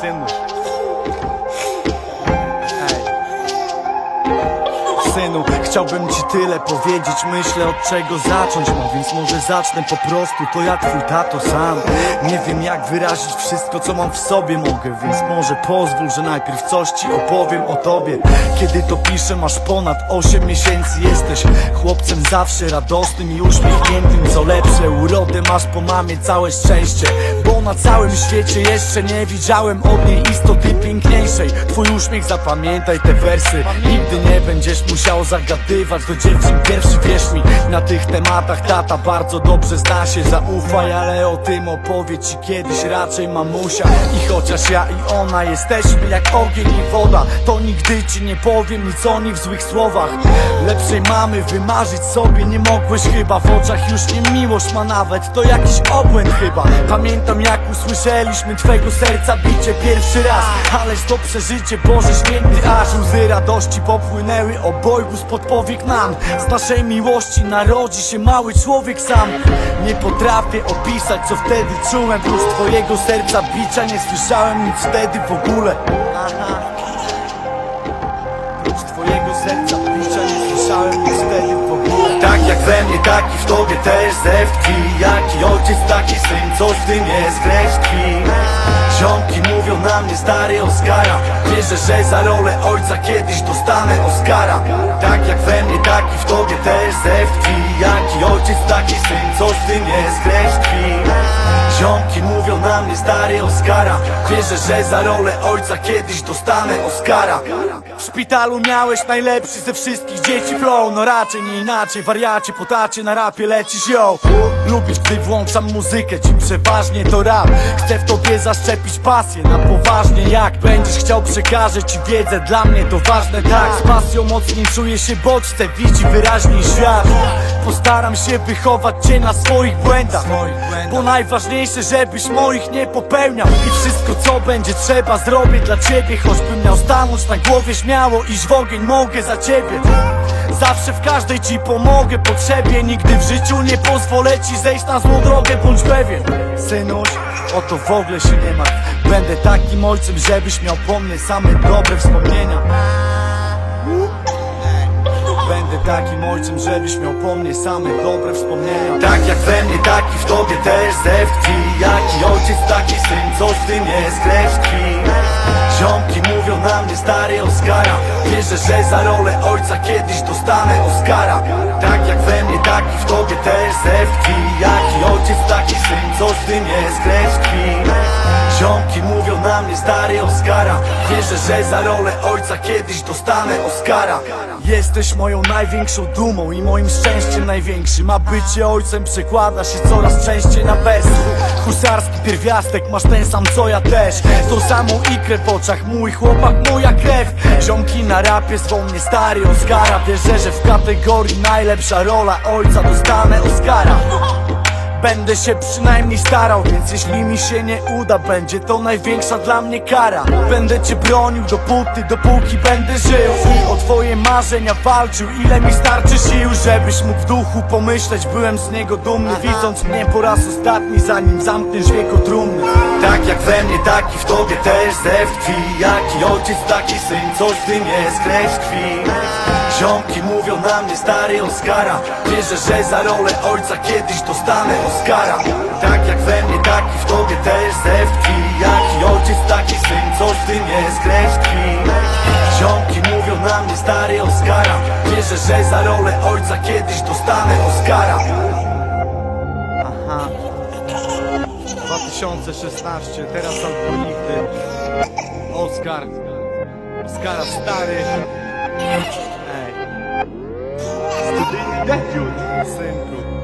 Sen mi? Chciałbym ci tyle powiedzieć Myślę od czego zacząć. No więc może zacznę po prostu To jak twój tato sam. Nie wiem jak wyrazić wszystko co mam w sobie Mogę, więc może pozwól, że najpierw coś ci opowiem o tobie. Kiedy to piszę masz ponad 8 miesięcy Jesteś chłopcem zawsze radosnym i uśmiechniętym Co lepsze, urodę masz po mamie całe szczęście. Bo na całym świecie jeszcze nie widziałem od niej istoty piękniejszej. Twój uśmiech zapamiętaj te wersy. Nigdy nie będziesz musiał zagadywać do dziewczyn Pierwszy wierz mi, na tych tematach tata bardzo dobrze zna się. Zaufaj, ale o tym opowie ci kiedyś raczej mamusia. I chociaż ja i ona jesteśmy jak ogień i woda To nigdy ci nie powiem nic o nich w złych słowach. Lepszej mamy wymarzyć sobie nie mogłeś chyba W oczach już nie miłość ma nawet, to jakiś obłęd chyba. Pamiętam jak usłyszeliśmy twego serca bicie pierwszy raz Ależ to przeżycie Boże święty aż łzy radości popłynęły obojgu spod powiek nam. Z naszej miłości narodzi się mały człowiek sam. Nie potrafię opisać co wtedy czułem. Prócz twojego serca bicia nie słyszałem nic wtedy w ogóle twojego serca bicia nie słyszałem nic wtedy w ogóle. Tak jak we mnie, tak i w tobie też tkwi Jaki ojciec, taki syn, coś w tym jest krew tkwi Ziomki mówią na mnie stary Oscara. Wierzę, że za rolę ojca kiedyś dostanę Oscara. Tak jak we mnie, tak i w tobie też tkwi. Jaki ojciec, taki syn, coś w tym jest krew Ziomki mówią na mnie stary Oscara Wierzę, że za rolę ojca kiedyś dostanę Oscara W szpitalu miałeś najlepszy ze wszystkich dzieci flow No raczej nie inaczej, wariacie, potacie na rapie lecisz yo. Lubisz, gdy włączam muzykę, ci przeważnie to rap. Chcę w tobie zaszczepić pasję na poważnie Jak będziesz chciał przekażę ci wiedzę, dla mnie to ważne tak. Z pasją mocniej czuję się bodźce, widzi wyraźniej świat. Postaram się wychować cię na swoich błędach. Bo najważniejsze, żebyś moich nie popełniał. I wszystko co będzie trzeba zrobię dla ciebie Choćbym miał stanąć na głowie śmiało Iść w ogień mogę za ciebie. Zawsze w każdej ci pomogę potrzebie Nigdy w życiu nie pozwolę ci zejść na złą drogę Bądź pewien, synuś, o to w ogóle się nie martw. Będę takim ojcem, żebyś miał po mnie same dobre wspomnienia takim ojcem, żebyś miał po mnie same dobre wspomnienia. Tak jak we mnie, tak i w tobie też zew tkwi Jaki ojciec, taki syn, coś w tym jest krew tkwi Ziomki mówią na mnie stary Oscara Wierzę, że za rolę ojca kiedyś dostanę Oscara Tak jak we mnie, tak i w tobie też zew tkwi Jaki ojciec, taki syn, coś w tym jest krew stary Oscara. Wierzę, że za rolę ojca kiedyś dostanę Oscara. Jesteś moją największą dumą i moim szczęściem największym. A bycie ojcem przekłada się coraz częściej na wersy. Husarski pierwiastek, masz ten sam co ja też. Tą samą ikrę w oczach, mój chłopak, moja krew. Ziomki na rapie zwą mnie stary Oscara. Wierzę, że w kategorii najlepsza rola ojca dostanę Oscara Będę się przynajmniej starał, więc jeśli mi się nie uda Będzie to największa dla mnie kara. Będę cię bronił dopóty, dopóki będę żył. O twoje marzenia walczył Ile mi starczy sił, żebyś mógł w duchu pomyśleć. Byłem z niego dumny, widząc mnie po raz ostatni Zanim zamkniesz wieko trumny. Tak jak we mnie, tak i w tobie też zew tkwi. Jaki ojciec, taki syn, coś w tym jest krew tkwi Ziomki mówią na mnie stary Oscara. Wierzę, że za rolę ojca kiedyś dostanę Oscara. Tak jak we mnie, tak i w tobie też zew tkwi Jaki ojciec, taki syn, coś w tym jest krew Ziomki mówią na mnie stary Oscara. Wierzę, że za rolę ojca kiedyś dostanę Oscara. Aha. 2016, teraz albo nigdy Oscar. Oscara stary Dead Youth Centro.